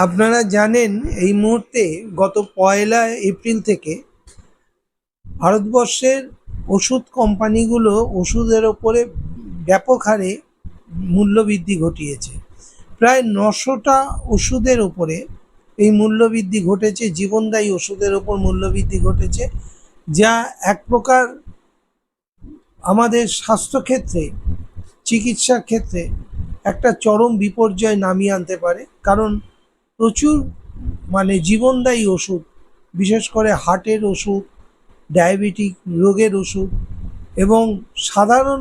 আপনারা জানেন এই মুহূর্তে গত পয়লা এপ্রিল থেকে ভারতবর্ষের ওষুধ কোম্পানিগুলো ওষুধের ওপরে ব্যাপক হারে মূল্যবৃদ্ধি ঘটিয়েছে। প্রায় নশোটা ওষুধের ওপরে এই মূল্যবৃদ্ধি ঘটেছে, জীবনদায়ী ওষুধের ওপর মূল্যবৃদ্ধি ঘটেছে, যা এক প্রকার আমাদের স্বাস্থ্যক্ষেত্রে, চিকিৎসার ক্ষেত্রে একটা চরম বিপর্যয় নামিয়ে আনতে পারে। কারণ প্রচুর মানে জীবনদায়ী ওষুধ, বিশেষ করে হার্টের ওষুধ, ডায়াবেটিক, রোগের ওষুধ এবং সাধারণ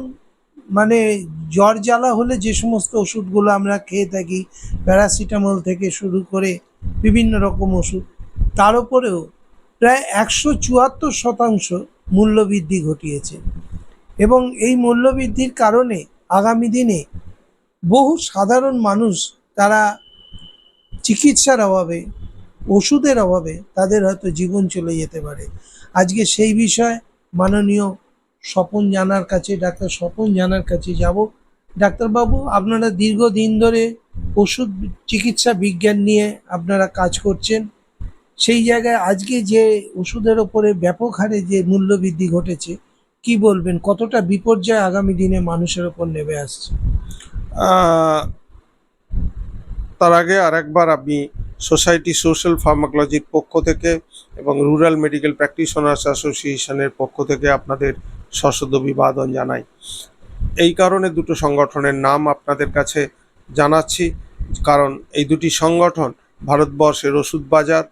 মানে জ্বর জ্বালা হলে যে সমস্ত ওষুধগুলো আমরা খেয়ে থাকি, প্যারাসিটামল থেকে শুরু করে বিভিন্ন রকম ওষুধ, তার উপরেও প্রায় একশো চুয়াত্তর শতাংশ মূল্যবৃদ্ধি ঘটিয়েছে এবং এই মূল্যবৃদ্ধির কারণে আগামী দিনে বহু সাধারণ মানুষ তারা চিকিৎসার অভাবে, ওষুধের অভাবে তাদের হয়তো জীবন চলে যেতে পারে। আজকে সেই বিষয়ে মাননীয় স্বপন জানার কাছে, ডাক্তার স্বপন জানার কাছে যাব। ডাক্তারবাবু, আপনারা দীর্ঘদিন ধরে ওষুধ চিকিৎসা বিজ্ঞান নিয়ে আপনারা কাজ করছেন। সেই জায়গায় আজকে যে ওষুধের ওপরে ব্যাপক হারে যে মূল্যবৃদ্ধি ঘটেছে, কি বলবেন? কতটা বিপর্যয় আগামী দিনে মানুষের ওপর নেমে আসছে? তার আগে আরেকবার আমি সোসাইটি সোশ্যাল ফার্মাকোলজির পক্ষ থেকে এবং রুরাল মেডিকেল প্র্যাকটিশনার্স অ্যাসোসিয়েশনের পক্ষ থেকে আপনাদের সশব্দ বিবাদন জানাই। এই কারণে দুটো সংগঠনের নাম আপনাদের কাছে জানাচ্ছি। কারণ এই দুটি সংগঠন ভারতবর্ষের ওষুধ বাজার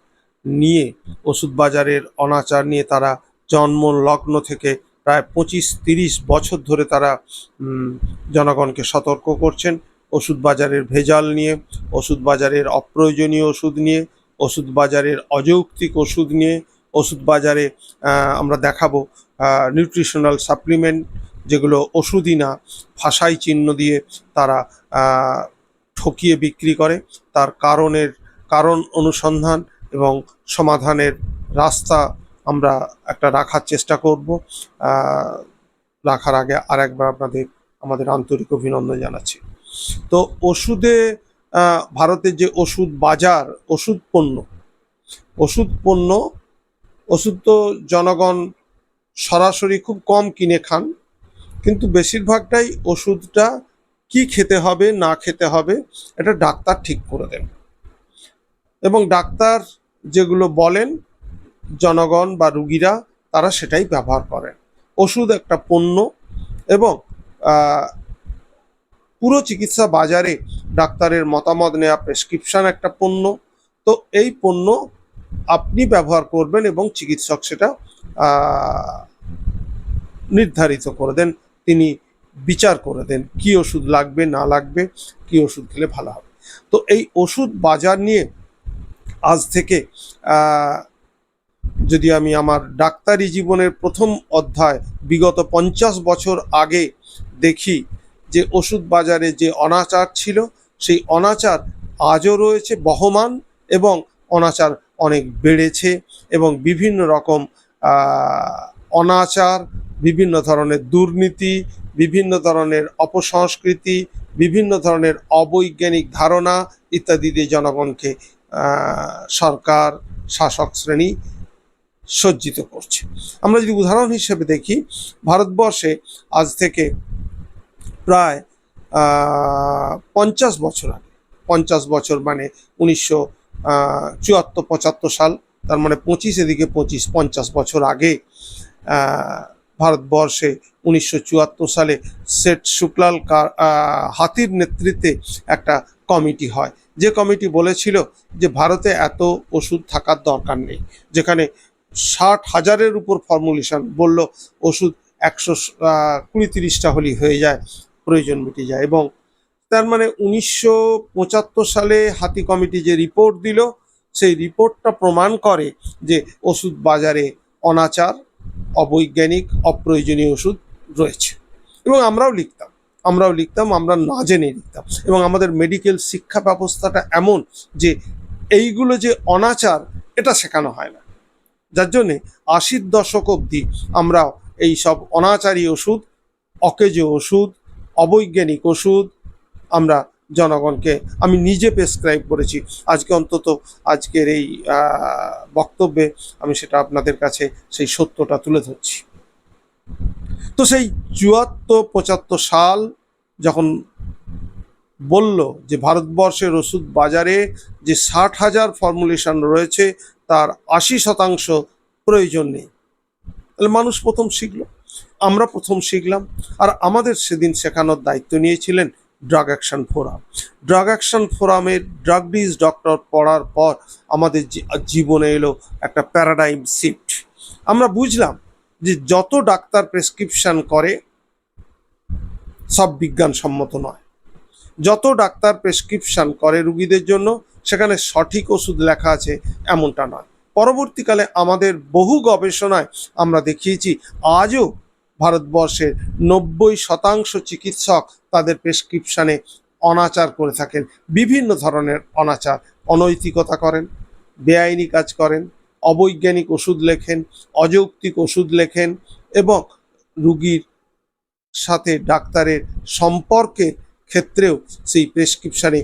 নিয়ে, ওষুধ বাজারের অনাচার নিয়ে তারা জন্ম, লগ্ন থেকে প্রায় পঁচিশ তিরিশ বছর ধরে তারা জনগণকে সতর্ক করছেন। ওষুধ বাজারের ভেজাল নিয়ে ওষুধ বাজারের অপ্রয়োজনীয় ওষুধ নিয়ে ওষুধ বাজারের অযৌক্তিক ওষুধ নিয়ে ওষুধ বাজারে আমরা দেখাবো নিউট্রিশনাল সাপ্লিমেন্ট যেগুলো ওষুধই না ভাষাই চিহ্ন দিয়ে তারা ঠকিয়ে বিক্রি করে। তার কারণের, কারণ অনুসন্ধান এবং সমাধানের রাস্তা আমরা একটা রাখার চেষ্টা করব। রাখার আগে আর একবার আপনাদের, আমাদের আন্তরিক অভিনন্দন জানাচ্ছি। তো ওষুধে ভারতের যে ওষুধ বাজার, ওষুধ পণ্য ওষুধ পণ্য, ওষুধ তো জনগণ সরাসরি খুব কম কিনে খান, কিন্তু বেশিরভাগটাই ওষুধটা কি খেতে হবে, না খেতে হবে, এটা ডাক্তার ঠিক করে দেন। এবং ডাক্তার যেগুলো বলেন, জনগণ বা রুগীরা, তারা সেটাই ব্যবহার করেন। ওষুধ একটা পণ্য এবং পুরো চিকিৎসা বাজারে ডাক্তারের মতামত নেওয়া প্রেসক্রিপশন একটা পণ্য। তো এই পণ্য আপনি ব্যবহার করবেন এবং চিকিৎসক সেটা নির্ধারিত করে দেন, তিনি বিচার করে দেন কি ওষুধ লাগবে, না লাগবে, কি ওষুধ খেলে ভালো হবে। তো এই ওষুধ বাজার নিয়ে আজ থেকে যদি আমি আমার ডাক্তারি জীবনের প্রথম অধ্যায় বিগত পঞ্চাশ বছর আগে দেখি যে ওষুধ বাজারে যে অনাচার ছিল, সেই অনাচার আজও রয়েছে, বহমান এবং অনাচার অনেক বেড়েছে এবং বিভিন্ন রকম অনাচার, বিভিন্ন ধরনের দুর্নীতি, বিভিন্ন ধরনের অপসংস্কৃতি, বিভিন্ন ধরনের অবৈজ্ঞানিক ধারণা ইত্যাদি দিয়ে জনগণকে সরকার, শাসক শ্রেণি সজ্জিত করছে। আমরা যদি উদাহরণ হিসেবে দেখি, ভারতবর্ষে আজ থেকে প্রায় পঞ্চাশ বছর আগে। পঞ্চাশ বছর মানে উনিশশো চুয়াত্তর, পঁচাত্তর সাল, তার মানে পঁচিশ এদিকে পঁচিশ, পঞ্চাশ বছর আগে ভারতবর্ষে উনিশশো চুয়াত্তর সালে সেট শুক্লাল হাতির নেতৃত্বে একটা কমিটি হয়। যে কমিটি বলেছিল যে ভারতে এত ওষুধ থাকার দরকার নেই। যেখানে ষাট হাজারের উপর ফর্মুলেশন বলল, ওষুধ একশো কুড়ি তিরিশটা হলেই হয়ে যায়। প্রয়োজন মিটে যায় এবং তার মানে উনিশশো পঁচাত্তর সালে হাতি কমিটি যে রিপোর্ট দিল, সেই রিপোর্টটা প্রমাণ করে যে ওষুধ বাজারে অনাচার, অবৈজ্ঞানিক, অপ্রয়োজনীয় ওষুধ রয়েছে। এবং আমরাও লিখতাম আমরাও লিখতাম, আমরা না জেনে লিখতাম। এবং আমাদের মেডিকেল শিক্ষা ব্যবস্থাটা এমন যে এইগুলো যে অনাচার, এটা শেখানো হয় না। যার জন্যে আশির দশক অবধি আমরা এই সব অনাচারী ওষুধ, অকেজো ওষুধ অবৈজ্ঞানিক ওষুধ আমরা জনগণকে, আমি নিজে প্রেসক্রাইব করেছি। আজকে অন্তত আজকের এই বক্তব্যে আমি সেটা আপনাদের কাছে সেই সত্যটা তুলে ধরছি। তো সেই চুয়াত্তর, পঁচাত্তর সাল যখন বলল যে ভারতবর্ষের ওষুধ বাজারে যে ষাট হাজার ফর্মুলেশন রয়েছে, তার আশি শতাংশ প্রয়োজন নেই। তাহলে মানুষ প্রথম শিখলো। আমরা প্রথম শিখলাম আর আমাদের সেদিন শেখানোর দায়িত্ব নিয়েছিলেন drug action forum drug action ফোরামের ড্রাগ ডিজ ডক্টর পড়ার পর আমাদের জীবনে এলো একটা প্যারাডাইম শিফট আমরা বুঝলাম যে যত ডাক্তার প্রেসক্রিপশন করে, সব বিজ্ঞানসম্মত নয়। যত ডাক্তার প্রেসক্রিপশন করে রুগীদের জন্য, সেখানে সঠিক ওষুধ লেখা আছে এমনটা নয়। পরবর্তীকালে আমাদের বহু গবেষণায় আমরা দেখিয়েছি, আজও ভারতবর্ষের নব্বই শতাংশ চিকিৎসক তাদের প্রেসক্রিপশনে অনাচার করে থাকেন, বিভিন্ন ধরনের অনাচার। অনৈতিকতা করেন, বেআইনি কাজ করেন, অবৈজ্ঞানিক ওষুধ লেখেন, অযৌক্তিক ওষুধ লেখেন এবং রুগীর সাথে ডাক্তারের সম্পর্কের ক্ষেত্রেও সেই প্রেসক্রিপশনে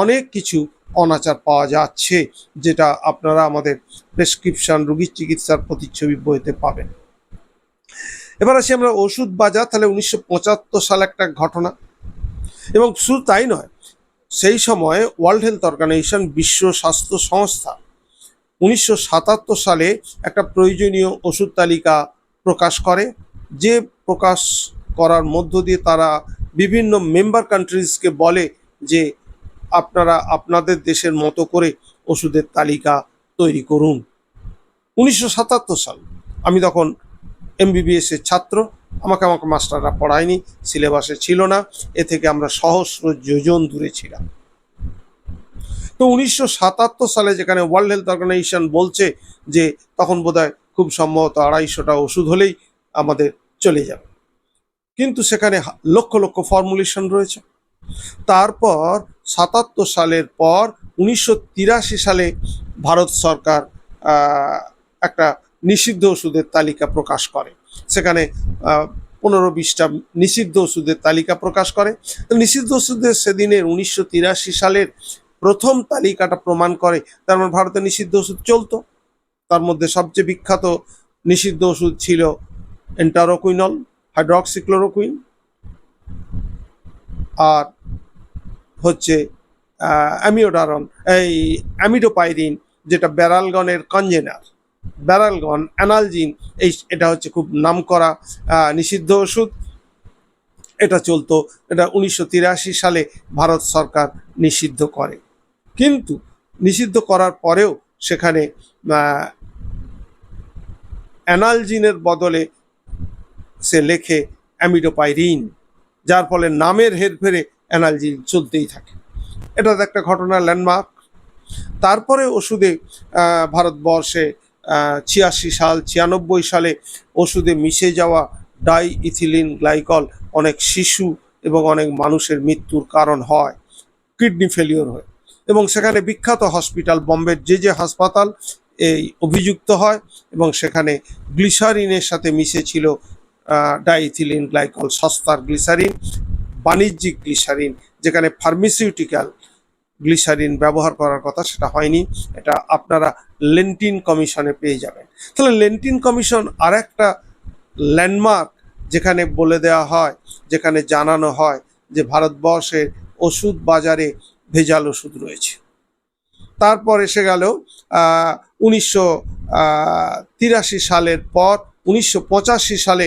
অনেক কিছু অনাচার পাওয়া যাচ্ছে, যেটা আপনারা আমাদের প্রেসক্রিপশন রুগীর চিকিৎসার প্রতিচ্ছবি বইতে পাবেন। এবার আসি আমরা ওষুধ বাজার, তাহলে উনিশশো পঁচাত্তর সাল একটা ঘটনা। এবং শুধু তাই নয়, সেই সময় ওয়ার্ল্ড হেলথ অর্গানাইজেশন বিশ্ব স্বাস্থ্য সংস্থা, উনিশশো সাতাত্তর সালে একটা প্রয়োজনীয় ওষুধ তালিকা প্রকাশ করে। যে প্রকাশ করার মধ্য দিয়ে তারা বিভিন্ন মেম্বার কান্ট্রিজকে বলে যে, আপনারা আপনাদের দেশের মতো করে ওষুধের তালিকা তৈরি করুন। উনিশশো সাতাত্তর সাল, আমি তখন এমবিবিএস এর ছাত্র। আমাকে আমাকে মাস্টাররা পড়ায়নি সিলেবাসে ছিল না। এ থেকে আমরা সহস্র যোজন দূরে ছিলাম। তো উনিশশো সাতাত্তর সালে যেখানে ওয়ার্ল্ড হেলথ অর্গানাইজেশন বলছে যে তখন বোধহয় খুব সম্ভবত আড়াইশোটা ওষুধ হলেই আমাদের চলে যাবে। কিন্তু সেখানে লক্ষ লক্ষ ফর্মুলেশন রয়েছে। তারপর সাতাত্তর সালের পর উনিশশো তিরাশি সালে ভারত সরকার একটা নিষিদ্ধ ওষুধের তালিকা প্রকাশ করে। সেখানে পনেরো বিশটা নিষিদ্ধ ওষুধের তালিকা প্রকাশ করে। নিষিদ্ধ ওষুধের সেদিনের উনিশশো তিরাশি সালের প্রথম তালিকাটা প্রমাণ করে তার মানে ভারতে নিষিদ্ধ ওষুধ চলতো। তার মধ্যে সবচেয়ে বিখ্যাত নিষিদ্ধ ওষুধ ছিল এন্টারোকুইনল, হাইড্রক্সিক্লোরোকুইন আর হচ্ছে অ্যামিওডারন, এই অ্যামিডোপাইরিন, যেটা ব্যারালগনের কনজেনার। ব্যারালগন, অ্যানালজিন, এই এটা হচ্ছে খুব নামকরা নিষিদ্ধ ওষুধ। এটা চলতো, এটা উনিশশো তিরাশি সালে ভারত সরকার নিষিদ্ধ করে। কিন্তু নিষিদ্ধ করার পরেও সেখানে অ্যানালজিনের বদলে সে লেখে অ্যামিডোপাইরিন, যার ফলে নামের হেরফেরে অ্যানালজিন চলতেই থাকে। এটা একটা ঘটনা ল্যান্ডমার্ক। তারপরে ওষুধে ভারতবর্ষে ছিয়াশি সাল, ছিয়ানব্বই সালে ওষুধে মিশে যাওয়া ডাই ইথিলিন গ্লাইকল অনেক শিশু এবং অনেক মানুষের মৃত্যুর কারণ হয়, কিডনি ফেলিওর হয়। এবং সেখানে বিখ্যাত হসপিটাল বম্বের যে যে হাসপাতাল, এই অভিযুক্ত হয় এবং সেখানে গ্লিসারিনের সাথে মিশে ছিল ডাইথিলিন গ্লাইকল, সস্তার গ্লিসারিন, বাণিজ্যিক গ্লিসারিন, যেখানে ফার্মাসিউটিক্যাল গ্লিসারিন ব্যবহার করার কথা সেটা হয়নি, এটা আপনারা লেন্টিন কমিশনে পেয়ে যাবেন। তাহলে লেন্টিন কমিশন আর একটা ল্যান্ডমার্ক যেখানে বলে দেওয়া হয়, যেখানে জানানো হয় যে ভারতবর্ষের ওষুধ বাজারে ভেজাল ওষুধ রয়েছে। তারপর এসে গেল উনিশশো তিরাশি সালের পর, উনিশশো পঁচাশি সালে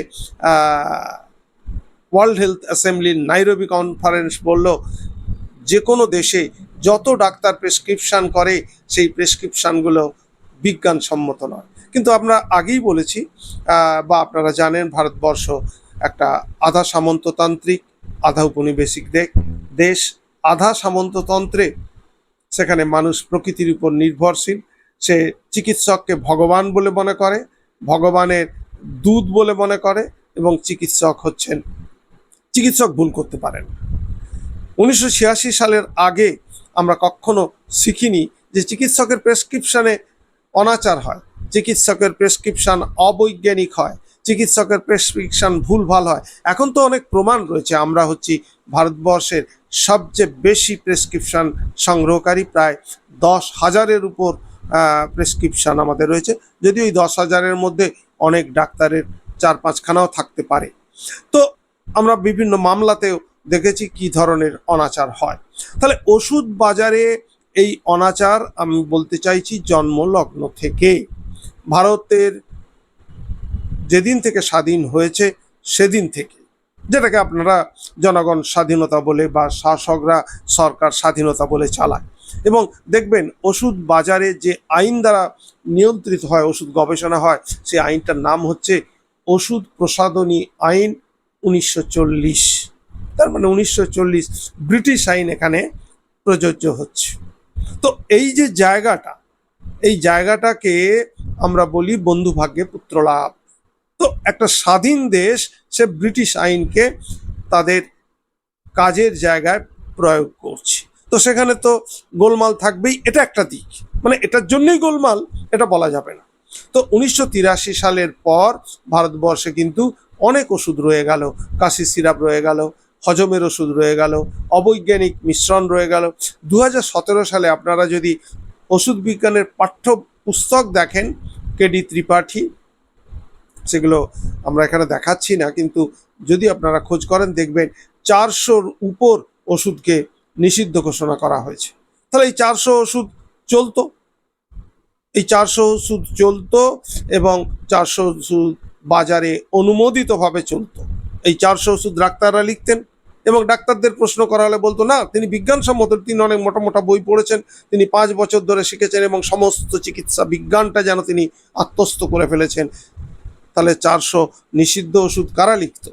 ওয়ার্ল্ড হেলথ অ্যাসেম্বলির নাইরবি কনফারেন্স বলল, যে কোনো দেশে যত ডাক্তার প্রেসক্রিপশান করে, সেই প্রেসক্রিপশনগুলো বিজ্ঞানসম্মত নয়। কিন্তু আমরা আগেই বলেছি বা আপনারা জানেন, ভারতবর্ষ একটা আধা সামন্ততান্ত্রিক, আধা উপনিবেশিক দেশ দেশ। আধা সামন্ততন্ত্রে সেখানে মানুষ প্রকৃতির উপর নির্ভরশীল। সে চিকিৎসককে ভগবান বলে মনে করে, ভগবানের দুধ বলে মনে করে এবং চিকিৎসক হচ্ছেন, চিকিৎসক ভুল করতে পারেন উনিশশো ছিয়াশি সালের আগে আমরা কখনো শিখিনি যে চিকিৎসকের প্রেসক্রিপশানে অনাচার হয়, চিকিৎসকের প্রেসক্রিপশন অবৈজ্ঞানিক হয়, চিকিৎসকের প্রেসক্রিপশন ভুলভাল হয়। এখন তো অনেক প্রমাণ রয়েছে, আমরা হচ্ছি ভারতবর্ষের সবচেয়ে বেশি প্রেসক্রিপশন সংগ্রহকারী, প্রায় দশ হাজারের উপর প্রেসক্রিপশন আমাদের রয়েছে। যদি ওই দশ হাজারের মধ্যে অনেক ডাক্তারের চার পাঁচখানাও থাকতে পারে। তো আমরা বিভিন্ন মামলাতেও দেখেছি কি ধরনের অনাচার হয়। তাহলে ওষুধ বাজারে এই অনাচার আমি বলতে চাইছি জন্মলগ্ন থেকে। ভারতের যেদিন থেকে স্বাধীন হয়েছে সেদিন থেকে। যেটাকে আপনারা জনগণ স্বাধীনতা বলে বা শাসকরা সরকার স্বাধীনতা বলে চালায়। এবং দেখবেন ওষুধ বাজারে যে আইন দ্বারা নিয়ন্ত্রিত হয়, ওষুধ গবেষণা হয়, সেই আইনটার নাম হচ্ছে ওষুধ প্রসাদনী আইন উনিশশো চল্লিশ। তার মানে উনিশশো চল্লিশ ব্রিটিশ আইন এখানে প্রযোজ্য হচ্ছে। তো এই যে জায়গাটা, এই জায়গাটাকে আমরা বলি বন্ধু ভাগ্যে পুত্র লাভ তো একটা স্বাধীন দেশ, সে ব্রিটিশ আইনকে তাদের কাজের জায়গায় প্রয়োগ করছে। তো সেখানে তো গোলমাল থাকবেই, এটা একটা দিক। মানে এটার জন্যই গোলমাল, এটা বলা যাবে না। তো উনিশশো তিরাশি সালের পর ভারতবর্ষে কিন্তু অনেক ওষুধ রয়ে গেল, কাশি সিরাপ রয়ে গেল হজমের ওষুধ রয়ে গেল, অবৈজ্ঞানিক মিশ্রণ রয়ে গেল। দু হাজার সতেরো সালে আপনারা যদি ওষুধ বিজ্ঞানের পাঠ্য পুস্তক দেখেন, কেডি ত্রিপাঠী, সেগুলো আমরা এখানে দেখাচ্ছি না, কিন্তু যদি আপনারা খোঁজ করেন, দেখবেন চারশোর উপর ওষুধকে নিষিদ্ধ ঘোষণা করা হয়েছে। তাহলে এই চারশো ওষুধ চলতো? এই চারশো ওষুধ চলতো এবং চারশো ওষুধ বাজারে অনুমোদিতভাবে চলতো। এই চারশো ওষুধ ডাক্তাররা লিখতেন এবং ডাক্তারদের প্রশ্ন করা হলে বলতো, না, তিনি বিজ্ঞানসম্মত, তিনি অনেক মোটা মোটা বই পড়েছেন, তিনি পাঁচ বছর ধরে শিখেছেন এবং সমস্ত চিকিৎসা বিজ্ঞানটা যেন তিনি আত্মস্থ করে ফেলেছেন। তাহলে চারশো নিষিদ্ধ ওষুধ কারা লিখত?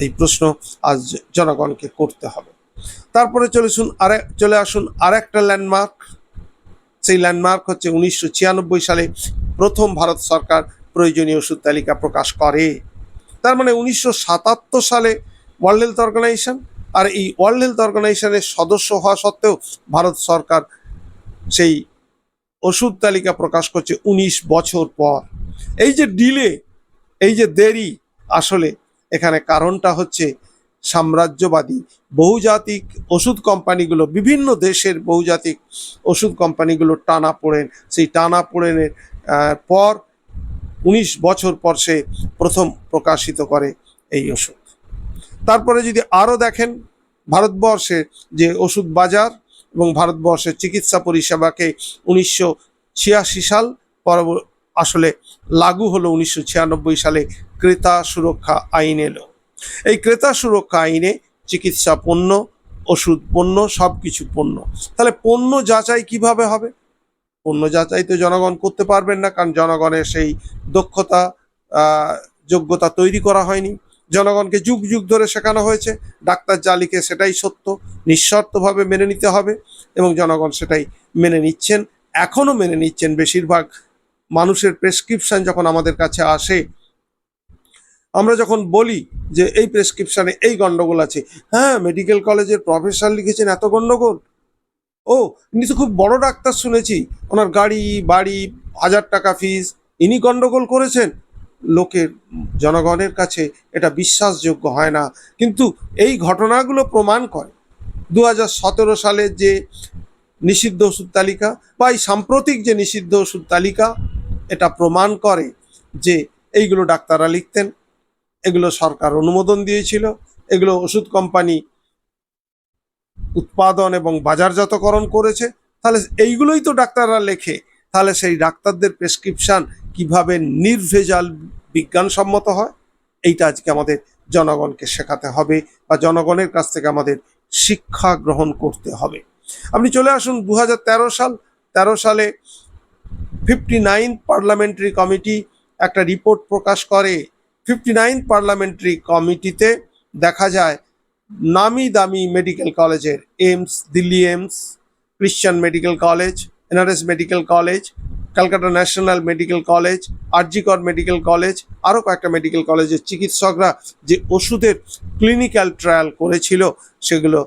এই প্রশ্ন আজ জনগণকে করতে হবে। তারপরে চলে শুন, আরে, চলে আসুন আরেকটা ল্যান্ডমার্ক। সেই ল্যান্ডমার্ক হচ্ছে উনিশশো ছিয়ানব্বই সালে প্রথম ভারত সরকার প্রয়োজনীয় ওষুধ তালিকা প্রকাশ করে। তার মানে উনিশশো সাতাত্তর সালে ওয়ার্ল্ড হেলথ অর্গানাইজেশন আর এই ওয়ার্ল্ড হেলথ অর্গানাইজেশনের সদস্য হওয়া সত্ত্বেও ভারত সরকার সেই ওষুধ তালিকা প্রকাশ করছে উনিশ বছর পর। এই যে ডিলে এই যে দেরি, আসলে এখানে কারণটা হচ্ছে সাম্রাজ্যবাদী বহুজাতিক ওষুধ কোম্পানিগুলো, বিভিন্ন দেশের বহুজাতিক ওষুধ কোম্পানিগুলো টানা পড়েন। সেই টানা পড়েনের পর উনিশ বছর পর সে প্রথম প্রকাশিত করে এই ওষুধ। তারপরে যদি আরও দেখেন, ভারতবর্ষে যে ওষুধ বাজার এবং ভারতবর্ষের চিকিৎসা পরিষেবাকে উনিশশো ছিয়াশি সাল পরবর্তী আসলে লাগু হলো উনিশশো ছিয়ানব্বই সালে ক্রেতা সুরক্ষা আইন এলো। এই ক্রেতা সুরক্ষা আইনে চিকিৎসা পণ্য, ওষুধ পণ্য সব কিছু পণ্য। তাহলে পণ্য যাচাই কীভাবে হবে? পণ্য যাচাই তো জনগণ করতে পারবেন না, কারণ জনগণের সেই দক্ষতা যোগ্যতা তৈরি করা হয়নি। জনগণকে যুগ যুগ ধরে শেখানো হয়েছে, ডাক্তার লিখে সেটাই সত্য, নিঃশর্তভাবে মেনে নিতে হবে এবং জনগণ সেটাই মেনে নিচ্ছেন, এখনও মেনে নিচ্ছেন। বেশিরভাগ মানুষের প্রেসক্রিপশন যখন আমাদের কাছে আসে, আমরা যখন বলি যে এই প্রেসক্রিপশানে এই গণ্ডগোল আছে হ্যাঁ মেডিকেল কলেজের প্রফেসর লিখেছেন এত গণ্ডগোল ও, ইনি তো খুব বড় ডাক্তার শুনেছি, ওনার গাড়ি, বাড়ি, হাজার টাকা ফিস ইনি গন্ডগোল করেছেন। লোকের, জনগণের কাছে এটা বিশ্বাসযোগ্য হয় না। কিন্তু এই ঘটনাগুলো প্রমাণ করে দু সালের যে নিষিদ্ধ ওষুধ তালিকা বা এই সাম্প্রতিক যে নিষিদ্ধ ওষুধ তালিকা, এটা প্রমাণ করে যে এইগুলো ডাক্তাররা লিখতেন, এগুলো সরকার অনুমোদন দিয়েছিল, এগুলো ওষুধ কোম্পানি উৎপাদন এবং বাজারজাতকরণ করেছে। তাহলে এইগুলোই তো ডাক্তাররা লেখে। তাহলে সেই ডাক্তারদের প্রেসক্রিপশন কীভাবে নির্ভেজাল বিজ্ঞানসম্মত হয়, এইটা আজকে আমাদের জনগণকে শেখাতে হবে বা জনগণের কাছ থেকে আমাদের শিক্ষা গ্রহণ করতে হবে। আপনি চলে আসুন দু হাজার তেরো সাল, তেরো সালে ফিফটি নাইন পার্লামেন্টারি কমিটি একটা রিপোর্ট প্রকাশ করে। ফিফটি নাইন পার্লামেন্টারি কমিটিতে দেখা যায় নামি দামি মেডিকেল কলেজের, AIIMS, Delhi AIIMS, Christian medical college, NRS medical college Calcutta national medical college, RG Kar medical college, আরও কয়েকটা মেডিকেল কলেজের চিকিৎসকরা যে ওষুধের ক্লিনিক্যাল ট্রায়াল করেছিল, সেগুলো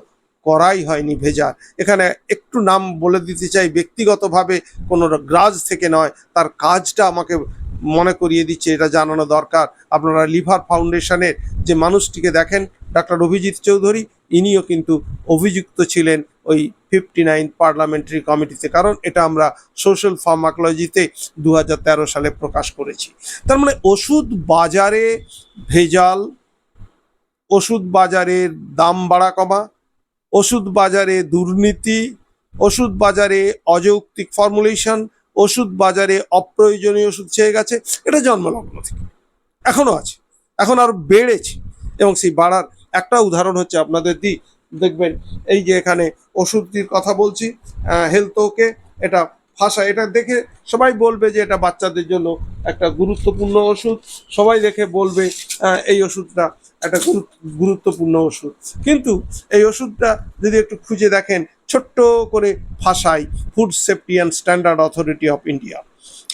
করাই হয়নি ভেজাল এখানে একটু নাম বলে দিতে চাই, ব্যক্তিগতভাবে কোনো গ্রাজ থেকে নয়, তার কাজটা আমাকে মনে করিয়ে দিচ্ছে, এটা জানানো দরকার। আপনারা লিভার ফাউন্ডেশনের যে মানুষটিকে দেখেন, ডাক্তার অভিজিৎ চৌধুরী, ইনিও কিন্তু অভিযুক্ত ছিলেন ওই ফিফটি নাইন পার্লামেন্টারি কমিটিতে কারণ এটা আমরা সোশ্যাল ফার্মাকোলজিতে দু হাজার তেরো সালে প্রকাশ করেছি। তার মানে ওষুধ বাজারে ভেজাল, ওষুধ বাজারের দাম বাড়া কমা, ওষুধ বাজারে দুর্নীতি, ওষুধ বাজারে অযৌক্তিক ফর্মুলেশন ওষুধ বাজারে অপ্রয়োজনীয় ওষুধ চেয়ে গেছে। এটা জন্মলগ্ন থেকে। এখনও আছে। এখন আর বেড়েছে। এবং সেই বাড়ার একটা উদাহরণ হচ্ছে আপনাদের দিই। দেখবেন, এই যে এখানে ওষুধটির কথা বলছি হেলথ ওকে এটা ভাষা এটা দেখে সবাই বলবে যে এটা বাচ্চাদের জন্য একটা গুরুত্বপূর্ণ ওষুধ। সবাই দেখে বলবে এই ওষুধটা একটা গুরুত্বপূর্ণ ওষুধ। কিন্তু এই ওষুধটা যদি একটু খুঁজে দেখেন, ছোট্ট করে ভাষায় food safety and standard authority of India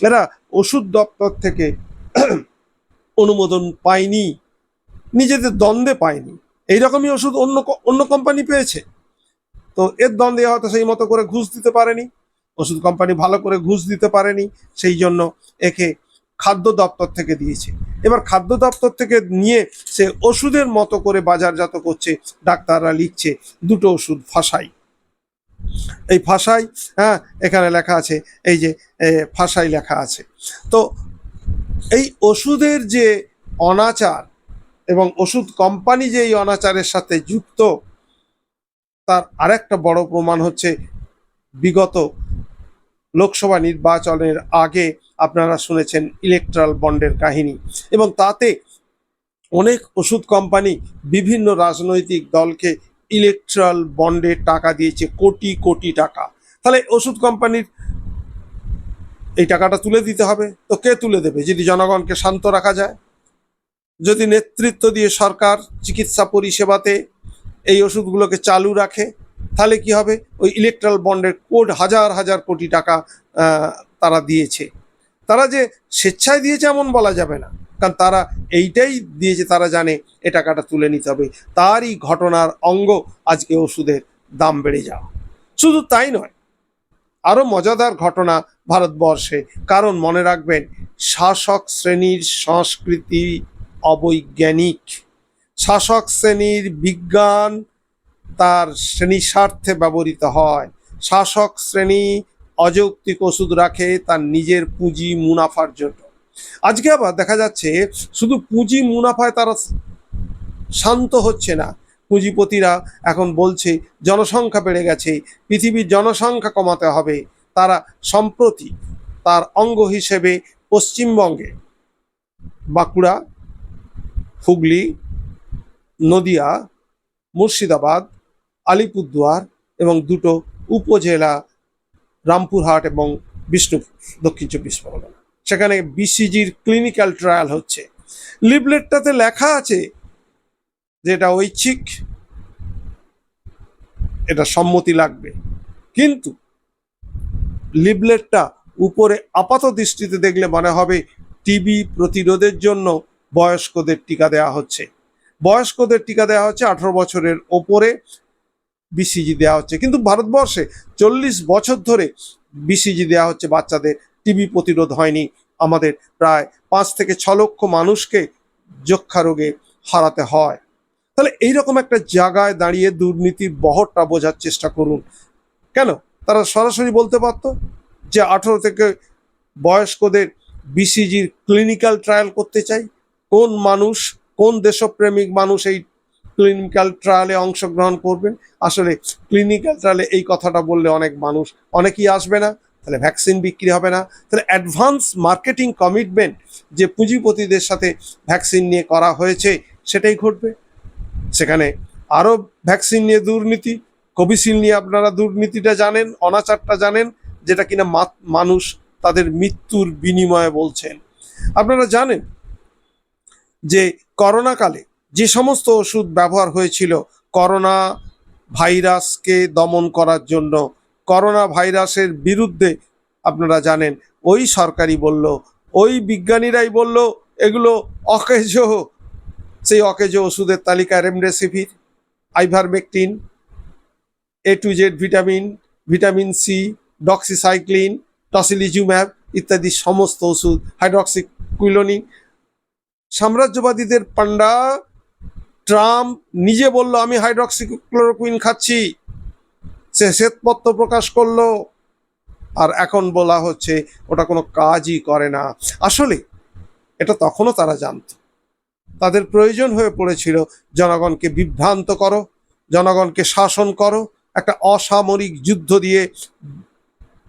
এরা ওষুধ দপ্তর থেকে অনুমোদন পায়নি, নিজেদের দ্বন্দ্বে পায়নি। এইরকমই ওষুধ অন্য অন্য কোম্পানি পেয়েছে। তো এর দ্বন্দ্বে হয়তো সেই মতো করে ঘুষ দিতে পারেনি, ওষুধ কোম্পানি ভালো করে ঘুষ দিতে পারেনি, সেই জন্য একে খাদ্য দপ্তর থেকে দিয়েছে। এবার খাদ্য দপ্তর থেকে নিয়ে সে ওষুধের মতো করে বাজারজাত করছে, ডাক্তাররা লিখছে, দুটো ওষুধ ফাঁসাই। এই ফাঁসাই হ্যাঁ এখানে লেখা আছে, এই যে ফাঁসাই লেখা আছে। তো এই ওষুধের যে অনাচার এবং ওষুধ কোম্পানি যে এই অনাচারের সাথে যুক্ত, তার আরেকটা বড় প্রমাণ হচ্ছে বিগত লোকসভা নির্বাচনের আগে আপনারা শুনেছেন ইলেকট্রাল বন্ডের কাহিনী। এবং তাতে অনেক ওষুধ কোম্পানি বিভিন্ন রাজনৈতিক দলকে ইলেকট্রাল বন্ডে টাকা দিয়েছে, কোটি কোটি টাকা। তাহলে ওষুধ কোম্পানির এই টাকাটা তুলে দিতে হবে। তো কে তুলে দেবে? যদি জনগণকে শান্ত রাখা যায়। যদি নেতৃত্ব দিয়ে সরকার চিকিৎসা পরিষেবাতে এই ওষুধগুলোকে চালু রাখে, তাহলে কি হবে? ওই ইলেকট্রাল বন্ডের কোড হাজার হাজার কোটি টাকা তারা দিয়েছে। তারা যে স্বেচ্ছায় দিয়েছে এমন বলা যাবে না। কারণ তারা এইটাই দিয়েছে, তারা জানে এ টাকাটা তুলে নিতে হবে। তারই ঘটনার অঙ্গ আজকে ওষুধের দাম বেড়ে যাওয়া। শুধু তাই নয় আরও মজাদার ঘটনা ভারতবর্ষে। কারণ মনে রাখবেন, শাসক শ্রেণির সংস্কৃতি অবৈজ্ঞানিক। শাসক শ্রেণির বিজ্ঞান তার শ্রেণি স্বার্থে ব্যবহৃত হয়। শাসক শ্রেণি অযৌক্তিক ওষুধ রাখে, তার নিজের পুঁজি মুনাফার জন্য। আজকে আবার দেখা যাচ্ছে, শুধু পুঁজি মুনাফায় তারা শান্ত হচ্ছে না। পুঁজিপতিরা এখন বলছে, জনসংখ্যা বেড়ে গেছে, পৃথিবীর জনসংখ্যা কমাতে হবে। তারা সম্প্রতি তার অঙ্গ হিসেবে পশ্চিমবঙ্গে বাঁকুড়া হুগলি, নদিয়া, মুর্শিদাবাদ, আলিপুরদুয়ার এবং দুটো উপজেলা রামপুরহাট এবং বিষ্ণুপুর, দক্ষিণ চব্বিশ পরগনা। সেখানে বিসিজির ক্লিনিক্যাল ট্রায়াল হচ্ছে। লিফলেটটাতে লেখা আছে যে এটা ঐচ্ছিক, এটা সম্মতি লাগবে। কিন্তু লিফলেটটা উপরে আপাত দৃষ্টিতে দেখলে মনে হবে টিবি প্রতিরোধের জন্য বয়স্কদের টিকা দেওয়া হচ্ছে। বয়স্কদের টিকা দেওয়া হচ্ছে আঠারো বছরের ওপরে বিসিজি দেওয়া হচ্ছে। কিন্তু ভারতবর্ষে চল্লিশ বছর ধরে বিসিজি দেওয়া হচ্ছে। বাচ্চাদের টিবি প্রতিরোধ হয়নি। আমাদের প্রায় পাঁচ থেকে ছ লক্ষ মানুষকে যক্ষা রোগে হারাতে হয়। তাহলে এইরকম একটা জায়গায় দাঁড়িয়ে দুর্নীতির বহরটা বোঝার চেষ্টা করুন। কেন? তারা সরাসরি বলতে পারতো যে আঠেরো থেকে বয়স্কদের বিসিজির ক্লিনিক্যাল ট্রায়াল করতে চাই। কোন মানুষ, কোন দেশপ্রেমিক মানুষ এই ক্লিনিক্যাল ট্রায়ালে অংশগ্রহণ করবেন আসলে ক্লিনিক্যাল ট্রায়ালে এই কথাটা বললে অনেক মানুষ, অনেকেই আসবে না, তাহলে ভ্যাকসিন বিক্রি হবে না। তাহলে অ্যাডভান্স মার্কেটিং কমিটমেন্ট যে পুঁজিপতিদের সাথে ভ্যাকসিন নিয়ে করা হয়েছে, সেটাই ঘটবে। সেখানে আরও ভ্যাকসিন নিয়ে দুর্নীতি কোভিশিল্ড নিয়ে আপনারা দুর্নীতিটা জানেন, অনাচারটা জানেন, যেটা কিনা মানুষ তাদের মৃত্যুর বিনিময়ে বলছেন। আপনারা জানেন যে করোনাকালে যে সমস্ত ওষুধ ব্যবহার হয়েছিল, করোনা ভাইরাসকে দমন করার জন্য, করোনা ভাইরাসের বিরুদ্ধে আপনারা জানেন, ওই সরকারি বলল, ওই বিজ্ঞানীরাই বলল, এগুলো অকেজ, সেই অকেজ ওষুধের তালিকা remdesivir, ivermectin, A to Z vitamin vitamin C, doxycycline, tocilizumab ইত্যাদি সমস্ত ওষুধ হাইড্রক্সি কুইলোনি সাম্রাজ্যবাদীদের পান্ডা ট্রাম্প নিজে বলল, আমি হাইড্রক্সিক্লোরোকুইন খাচ্ছি। সে শ্বেতপত্র প্রকাশ করল। আর এখন বলা হচ্ছে, ওটা কোনো কাজই করে না। আসলে, এটা তখনও তারা জানত। তাদের প্রয়োজন হয়ে পড়েছিল, জনগণকে বিভ্রান্ত করো, জনগণকে শাসন করো, একটা অসামরিক যুদ্ধ দিয়ে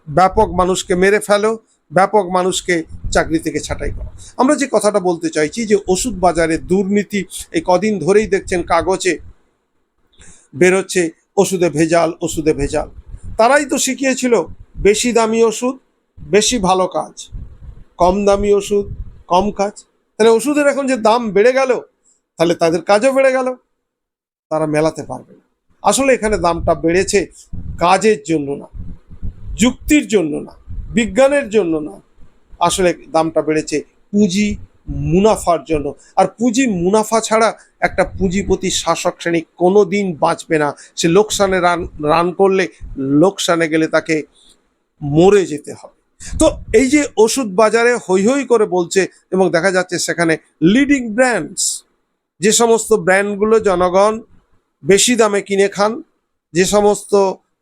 ব্যাপক মানুষকে মেরে ফেলো, ব্যাপক মানুষকে চাকরি থেকে ছাঁটাই করা। আমরা যে কথাটা বলতে চাইছি যে ওষুধ বাজারে দুর্নীতি, এই কদিন ধরেই দেখছেন কাগজে বেরোচ্ছে ওষুধে ভেজাল ওষুধে ভেজাল। তারাই তো শিখিয়েছিল, বেশি দামি ওষুধ, বেশি ভালো কাজ। কম দামি ওষুধ, কম কাজ। তাহলে ওষুধের এখন যে দাম বেড়ে গেল, তাহলে তাদের কাজও বেড়ে গেল। তারা মেলাতে পারবে না। আসলে এখানে দামটা বেড়েছে কাজের জন্য না, যুক্তির জন্য না, বিজ্ঞানের জন্য না। আসলে দামটা বেড়েছে পুঁজি মুনাফার জন্য। আর পুঁজি মুনাফা ছাড়া একটা পুঁজিপতি শাসক শ্রেণি কোনো দিন বাঁচবে না। সে লোকসানে রান রান করলে লোকসানে গেলে তাকে মরে যেতে হবে। তো এই যে ওষুধ বাজারে হৈ হৈ করে বলছে এবং দেখা যাচ্ছে সেখানে লিডিং ব্র্যান্ডস যে সমস্ত ব্র্যান্ডগুলো জনগণ বেশি দামে কিনে খান, যে সমস্ত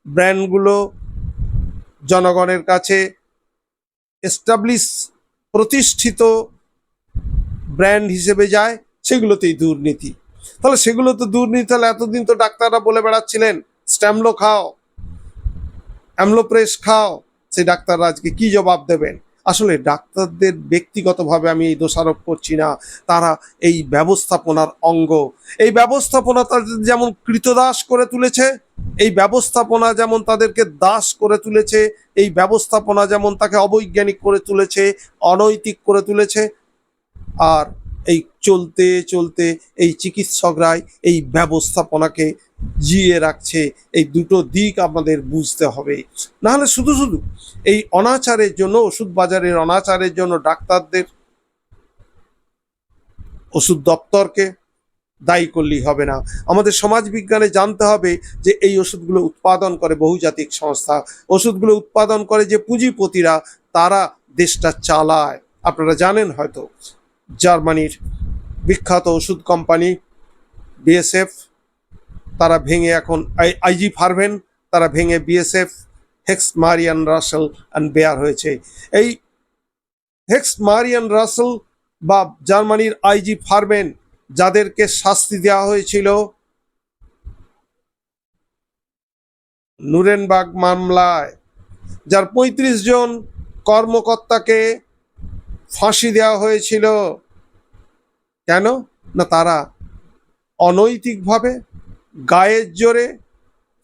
ব্র্যান্ডগুলো জনগণের কাছে এস্টাবলিশ প্রতিষ্ঠিত ব্র্যান্ড হিসেবে যায়, সেগুলোতেই দুর্নীতি। তাহলে সেগুলো তো দুর্নীতি, তাহলে এতদিন তো ডাক্তাররা বলে বেড়াচ্ছিলেন, স্ট্যামলো খাও, অ্যামলোপ্রেস খাও, সেই ডাক্তাররা আজকে কি জবাব দেবেন? আসলে ডাক্তারদের ব্যক্তিগতভাবে আমি এই দোষারোপ করছি না, তারা এই ব্যবস্থাপনার অঙ্গ। এই ব্যবস্থাপনা তাদের যেমন কৃতদাস করে তুলেছে, এই ব্যবস্থাপনা যেমন তাদেরকে দাস করে তুলেছে, এই ব্যবস্থাপনা যেমন তাকে অবৈজ্ঞানিক করে তুলেছে, অনৈতিক করে তুলেছে, আর এই চলতে চলতে এই চিকিৎসকরাই এই ব্যবস্থাপনাকে জিয়ে রাখছে, এই দুটো দিক আমাদের বুঝতে হবে। নাহলে শুধু শুধু এই অনাচারের জন্য, ওষুধ বাজারের অনাচারের জন্য ডাক্তারদের, ওষুধ দপ্তরকে দায়ী করলেই হবে না। আমাদের সমাজ বিজ্ঞানে জানতে হবে যে এই ওষুধগুলো উৎপাদন করে বহুজাতিক সংস্থা। ওষুধগুলো উৎপাদন করে যে পুঁজিপতিরা, তারা দেশটা চালায়। আপনারা জানেন হয়তো, জার্মানির বিখ্যাত ওষুধ কোম্পানি, বিএসএফ তারা ভেঙে এখন আইজি ফার্ভেন, তারা ভেঙে বিএসএফ, হেক্স মারিয়ান রাসেল অ্যান্ড বেয়ার হয়েছে। এই হেক্স মারিয়ান রাসেল বা জার্মানির আইজি ফার্ভেন, যাদেরকে শাস্তি দেওয়া হয়েছিল, নুরেনবাগ মামলায়, যার পঁয়ত্রিশ জন কর্মকর্তাকে ফাঁসি দেওয়া হয়েছিল। কেন? না, তারা অনৈতিকভাবে গায়ের জোরে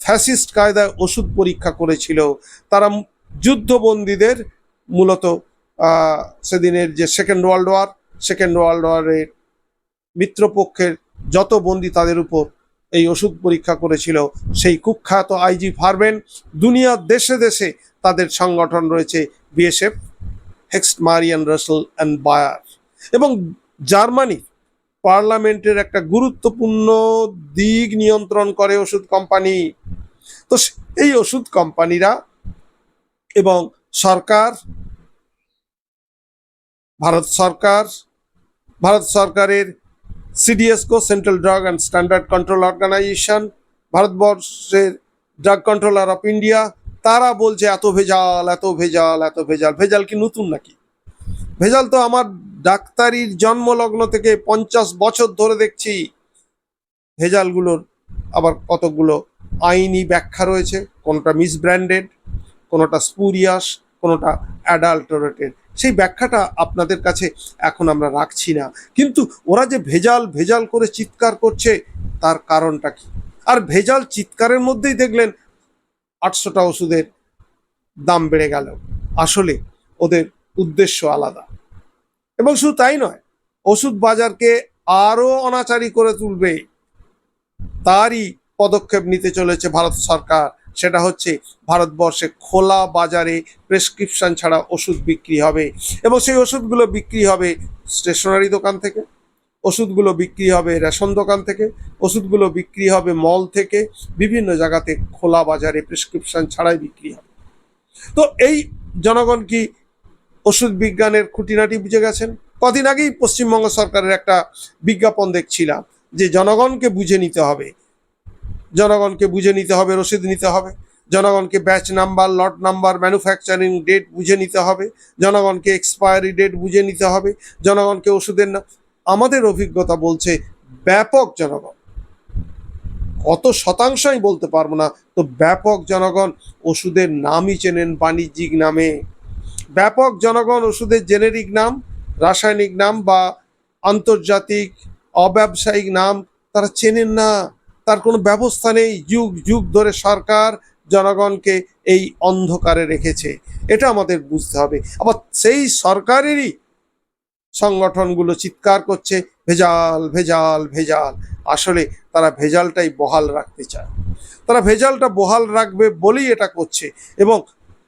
ফ্যাসিস্ট কায়দায় ওষুধ পরীক্ষা করেছিল। তারা যুদ্ধবন্দীদের মূলত সেদিনের যে second world war, second world ওয়ারের মিত্রপক্ষের যত বন্দী তাদের উপর এই ওষুধ পরীক্ষা করেছিল, সেই কুখ্যাত আইজি ফার্বেন, দুনিয়ার দেশে দেশে তাদের সংগঠন রয়েছে BASF Hoechst Marion Roussel and Bayer. এবং জার্মানি পার্লামেন্টের একটা গুরুত্বপূর্ণ দিক নিয়ন্ত্রণ করে ওষুধ কোম্পানি। তো এই ওষুধ কোম্পানিরা এবং সরকার, ভারত সরকার, ভারত সরকারের CDSCO, central drug and standard control organisation, ভারতবর্ষের ড্রাগ কন্ট্রোলার অফ ইন্ডিয়া, তারা বলছে, এত ভেজাল এত ভেজাল এত ভেজাল। ভেজাল কি নতুন নাকি? ভেজাল তো আমার ডাক্তারির জন্মলগ্ন থেকে পঞ্চাশ বছর ধরে দেখছি। ভেজালগুলোর আবার কতগুলো আইনি ব্যাখ্যা রয়েছে। কোনোটা মিসব্র্যান্ডেড কোনোটা স্পুরিয়াস কোনোটা অ্যাডাল্টারেটেড সেই ব্যাখ্যাটা আপনাদের কাছে এখন আমরা রাখছি না। কিন্তু ওরা যে ভেজাল ভেজাল করে চিৎকার করছে, তার কারণটা কি? আর ভেজাল চিৎকারের মধ্যেই দেখলেন আটশোটা ওষুধের দাম বেড়ে গেল। আসলে ওদের উদ্দেশ্য আলাদা। এবং শুধু তাই নয়, ওষুধ বাজারকে আরও অনাচারী করে তুলবে। তারই পদক্ষেপ নিতে চলেছে ভারত সরকার। সেটা হচ্ছে ভারতবর্ষে খোলা বাজারে প্রেসক্রিপশন ছাড়া ওষুধ বিক্রি হবে এবং সেই ওষুধগুলো বিক্রি হবে স্টেশনারি দোকান থেকে, ওষুধগুলো বিক্রি হবে রেশন দোকান থেকে, ওষুধগুলো বিক্রি হবে মল থেকে, বিভিন্ন জায়গাতে খোলা বাজারে প্রেসক্রিপশন ছাড়াই বিক্রি হবে। তো এই জনগণ কি ওষুধ বিজ্ঞানের খুঁটিনাটি বুঝে গেছেন। কদিন আগেই পশ্চিমবঙ্গ সরকারের একটা বিজ্ঞাপন দেখছিলাম যে জনগণকে বুঝে নিতে হবে। জনগণকে বুঝে নিতে হবে, রসিদ নিতে হবে। জনগণকে batch number, lot number, manufacturing date বুঝে নিতে হবে। জনগণকে এক্সপায়ারি ডেট বুঝে নিতে হবে। জনগণকে ওষুধের না আমাদের অভিজ্ঞতা বলছে ব্যাপক জনগণ। কত শতাংশ আমি বলতে পারব না, তো ব্যাপক জনগণ ওষুধের নামই চেনেন বাণিজ্যিক নামে। ব্যাপক জনগণ ওষুধের জেনেরিক নাম, রাসায়নিক নাম বা আন্তর্জাতিক অব্যবসায়িক নাম তারা চেনেন না। তার কোনো ব্যবস্থা নেই। যুগ যুগ ধরে সরকার জনগণকে এই অন্ধকারে রেখেছে। এটা আমাদের বুঝতে হবে। আবার সেই সরকারেরই সংগঠনগুলো চিৎকার করছে, ভেজাল ভেজাল ভেজাল। আসলে তারা ভেজালটাই বহাল রাখতে চায়। তারা ভেজালটা বহাল রাখবে বলেই এটা করছে। এবং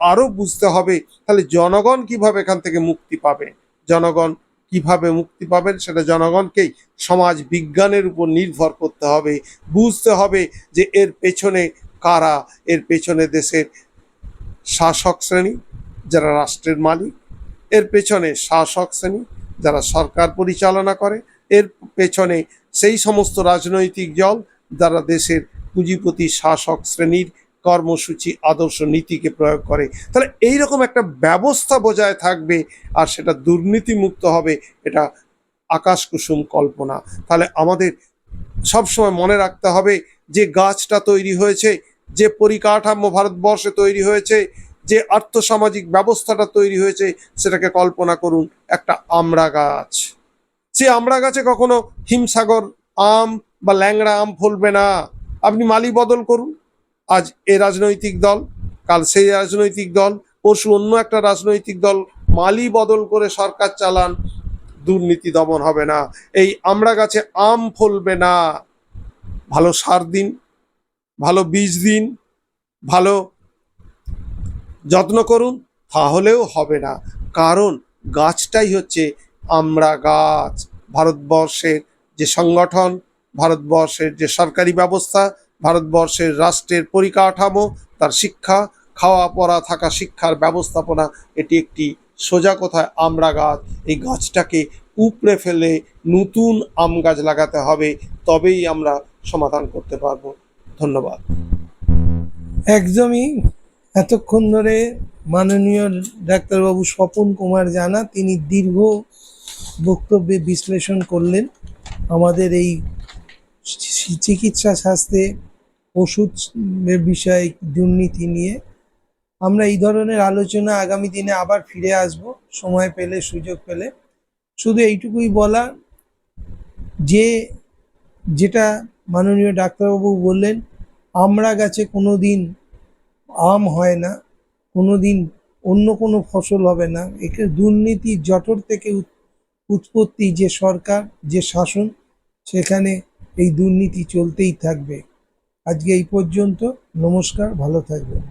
আরও বুঝতে হবে, তাহলে জনগণ কীভাবে এখান থেকে মুক্তি পাবে? জনগণ কীভাবে মুক্তি পাবেন সেটা জনগণকেই সমাজ বিজ্ঞানের উপর নির্ভর করতে হবে। বুঝতে হবে যে এর পেছনে কারা, এর পেছনে দেশের শাসক শ্রেণি, যারা রাষ্ট্রের মালিক, এর পেছনে শাসক শ্রেণি, যারা সরকার পরিচালনা করে, এর পেছনে সেই সমস্ত রাজনৈতিক দল, যারা দেশের পুঁজিপতি শাসক শ্রেণির কর্মসূচি, আদর্শ নীতিকে প্রয়োগ করে। তাহলে এই রকম একটা ব্যবস্থা বজায় থাকবে আর সেটা দুর্নীতিমুক্ত হবে, এটা আকাশ কুসুম কল্পনা। তাহলে আমাদের সবসময় মনে রাখতে হবে যে গাছটা তৈরি হয়েছে, যে পরিকাঠামো ভারতবর্ষে তৈরি হয়েছে, যে আর্থসামাজিক ব্যবস্থাটা তৈরি হয়েছে, সেটাকে কল্পনা করুন, একটা আমড়া গাছ। সে আমড়া গাছে কখনো হিমসাগর আম বা ল্যাংড়া আম ফলবে না। আপনি মালি বদল করুন। আজ এ রাজনৈতিক দল, কাল সেই রাজনৈতিক দল, পরশু অন্য একটা রাজনৈতিক দল মালি বদল করে সরকার চালান, দুর্নীতি দমন হবে না। এই আমরা গাছে আম ফলবে না। ভালো সার দিন, ভালো বীজ দিন, ভালো যত্ন করুন, তাহলেও হবে না। কারণ গাছটাই হচ্ছে আমরা গাছ। ভারতবর্ষের যে সংগঠন, ভারতবর্ষের যে সরকারি ব্যবস্থা ভারতবর্ষের রাষ্ট্রের পরিকাঠামো, তার শিক্ষা খাওয়া পড়া থাকা শিক্ষার ব্যবস্থাপনা, এটি একটি সোজা কথায় আমরা গাছ এই গাছটাকে উপড়ে ফেলে নতুন আম গাছ লাগাতে হবে, তবেই আমরা সমাধান করতে পারব। ধন্যবাদ। একদমই এতক্ষণ ধরে মাননীয় ডাক্তারবাবু স্বপন কুমার জানা, তিনি দীর্ঘ বক্তব্যে বিশ্লেষণ করলেন। আমাদের এই চিকিৎসা শাস্ত্রে ওষুধের বিষয়ে দুর্নীতি নিয়ে। আমরা এই ধরনের আলোচনা আগামী দিনে আবার ফিরে আসব, সময় পেলে, সুযোগ পেলে। শুধু এইটুকুই বলা যে, যেটা মাননীয় ডাক্তারবাবু বললেন, আমরা গাছে কোনো দিন আম হয় না কোনো দিন অন্য কোনো ফসল হবে না। একে দুর্নীতি জটর থেকে উৎপত্তি যে সরকার, যে শাসন, সেখানে এই দুর্নীতি চলতেই থাকবে। আজকে এই পর্যন্ত নমস্কার ভালো থাকবেন।